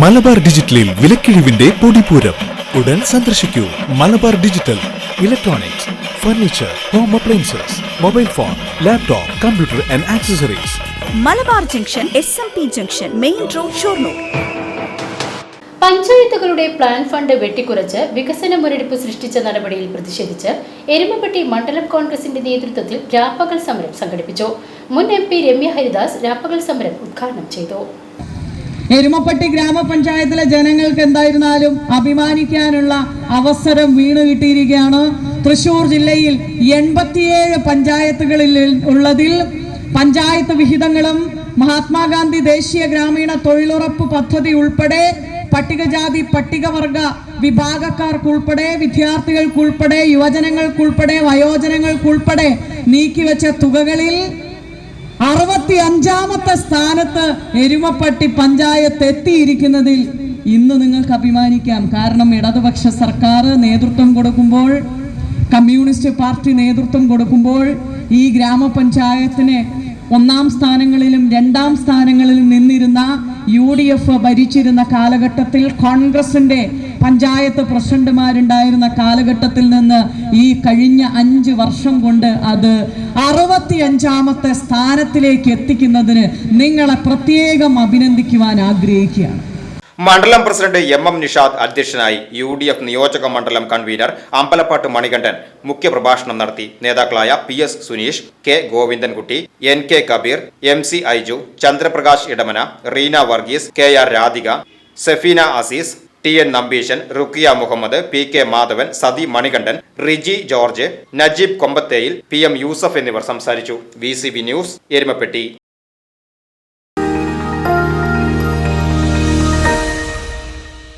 മലബാർ ഡിജിറ്റലിൽ വിലക്കിഴിവിന്റെ പൊടിപൂരം. ഉടൻ സന്ദർശിക്കൂ. Malabar digital electronics furniture home appliances mobile phone laptop computer and accessories Malabar junction S M P junction main road Shoranur. പഞ്ചായത്തുകളുടെ plan fund വെട്ടിക്കുറച്ച് വികസന മുരടിപ്പ് സൃഷ്ടിച്ച നടപടിയിൽ പ്രതിഷേധിച്ച് എരുമപ്പെട്ടി മണ്ഡലം കോൺഗ്രസിന്റെ നേതൃത്വത്തിൽ രാപ്പകൽ സമരം സംഘടിപ്പിച്ചു. മുൻ എം പി രമ്യ ഹരിദാസ് രാപ്പകൽ സമരം ഉദ്ഘാടനം ചെയ്തു. എരുമപ്പെട്ടി ഗ്രാമപഞ്ചായത്തിലെ ജനങ്ങൾക്ക് എന്തായിരുന്നാലും അഭിമാനിക്കാനുള്ള അവസരം വീണ് കിട്ടിയിരിക്കുകയാണ്. തൃശൂർ ജില്ലയിൽ എൺപത്തിയേഴ് പഞ്ചായത്തുകളിൽ ഉള്ളതിൽ പഞ്ചായത്ത് വിഹിതങ്ങളും മഹാത്മാഗാന്ധി ദേശീയ ഗ്രാമീണ തൊഴിലുറപ്പ് പദ്ധതി ഉൾപ്പെടെ പട്ടികജാതി പട്ടികവർഗ വിഭാഗക്കാർക്കുൾപ്പെടെ വിദ്യാർത്ഥികൾക്കുൾപ്പെടെ യുവജനങ്ങൾക്കുൾപ്പെടെ വയോജനങ്ങൾക്കുൾപ്പെടെ നീക്കിവെച്ച തുകകളിൽ അറുപത്തി അഞ്ചാമത്തെ സ്ഥാനത്ത് എരുമപ്പട്ടി പഞ്ചായത്ത് എത്തിയിരിക്കുന്നതിൽ ഇന്ന് നിങ്ങൾക്ക് അഭിമാനിക്കാം. കാരണം ഇടതുപക്ഷ സർക്കാർ നേതൃത്വം കൊടുക്കുമ്പോൾ കമ്മ്യൂണിസ്റ്റ് പാർട്ടി നേതൃത്വം കൊടുക്കുമ്പോൾ ഈ ഗ്രാമപഞ്ചായത്തിനെ ഒന്നാം സ്ഥാനങ്ങളിലും രണ്ടാം സ്ഥാനങ്ങളിലും നിന്നിരുന്ന യു ഡി എഫ് ഭരിച്ചിരുന്ന കാലഘട്ടത്തിൽ കോൺഗ്രസിന്റെ പഞ്ചായത്ത് പ്രസിഡന്റുമാരുണ്ടായിരുന്ന കാലഘട്ടത്തിൽ നിന്ന് ഈ കഴിഞ്ഞ അഞ്ച് വർഷം കൊണ്ട് അത് അറുപത്തി അഞ്ചാമത്തെ സ്ഥാനത്തിലേക്ക് എത്തിക്കുന്നതിന് നിങ്ങളെ പ്രത്യേകം അഭിനന്ദിക്കുവാൻ ആഗ്രഹിക്കുകയാണ്. മണ്ഡലം പ്രസിഡന്റ് എം എം നിഷാദ് അധ്യക്ഷനായി യു ഡി എഫ് നിയോജക മണ്ഡലം കൺവീനർ അമ്പലപ്പാട്ട് മണികണ്ഠൻ മുഖ്യപ്രഭാഷണം നടത്തി നേതാക്കളായ P S Suneesh K Govindankutty N K Kabeer M C Aiju Chandraprakash Edamana Reena Varghese K R Radhika Sefeena Azeez T N Nambeesan Rukkiya Muhammad P K Madhavan Sathi Manikandan Riji George Najeeb Kombatheyil P M Yusuf എന്നിവർ സംസാരിച്ചു. V news Erumapetty.